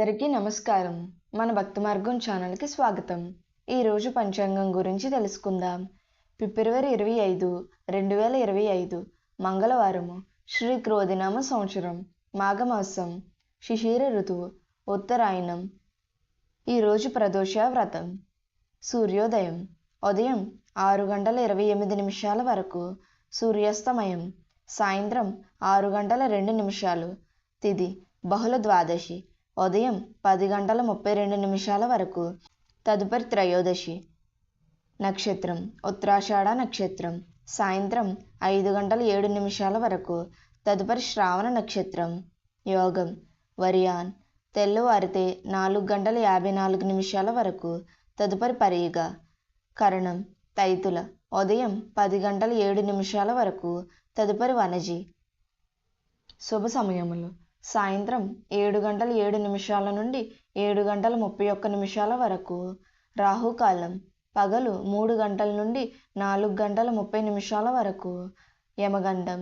నమస్కారం. మన భక్తి మార్గం ఛానల్కి స్వాగతం. ఈరోజు పంచాంగం గురించి తెలుసుకుందాం. ఫిబ్రవరి ఇరవై ఐదు రెండు వేల ఇరవై ఐదు మంగళవారము శ్రీ క్రోధినామ సంవత్సరం మాఘమాసం శిశిర ఋతువు ఉత్తరాయణం. ఈరోజు ప్రదోష వ్రతం. సూర్యోదయం ఉదయం ఆరు గంటల ఇరవై ఎనిమిది నిమిషాల వరకు సూర్యాస్తమయం సాయంత్రం ఆరు గంటల రెండు నిమిషాలు తిది బహుళ ద్వాదశి ఉదయం పది గంటల ముప్పై రెండు నిమిషాల వరకు. తదుపరి త్రయోదశి నక్షత్రం ఉత్తరాషాఢ నక్షత్రం. సాయంత్రం ఐదు గంటల ఏడు నిమిషాల వరకు. తదుపరి శ్రావణ నక్షత్రం. యోగం వరియాన్. తెల్లవారితే నాలుగు గంటల యాభై నాలుగు నిమిషాల వరకు. తదుపరి పరిగ కరణం తైతుల. ఉదయం పది గంటల ఏడు నిమిషాల వరకు. తదుపరి వనజి. శుభ సమయములు. సాయంత్రం ఏడు గంటల ఏడు నిమిషాల నుండి ఏడు గంటల ముప్పై ఒక్క నిమిషాల వరకు. రాహుకాలం పగలు మూడు గంటల నుండి నాలుగు గంటల ముప్పై నిమిషాల వరకు. యమగండం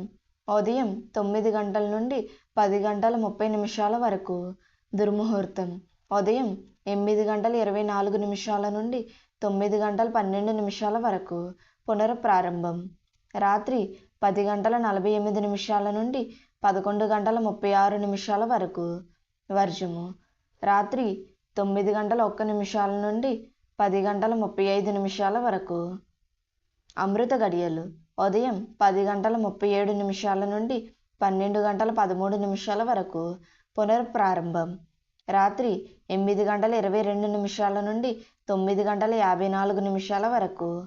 ఉదయం తొమ్మిది గంటల నుండి పది గంటల ముప్పై నిమిషాల వరకు. దుర్ముహూర్తం ఉదయం ఎనిమిది గంటల ఇరవై నాలుగు నిమిషాల నుండి తొమ్మిది గంటల పన్నెండు నిమిషాల వరకు. పునఃప్రారంభం రాత్రి పది గంటల నలభై ఎనిమిది నిమిషాల నుండి పదకొండు గంటల ముప్పై ఆరు నిమిషాల వరకు. వర్జము. రాత్రి తొమ్మిది గంటల ఒక్క నిమిషాల నుండి పది గంటల ముప్పై ఐదు నిమిషాల వరకు. అమృత గడియలు. ఉదయం పది గంటల ముప్పై ఏడు నిమిషాల నుండి పన్నెండు గంటల పదమూడు నిమిషాల వరకు. పునఃప్రారంభం. రాత్రి ఎనిమిది గంటల ఇరవై రెండు నిమిషాల నుండి తొమ్మిది గంటల యాభై నాలుగు నిమిషాల వరకు.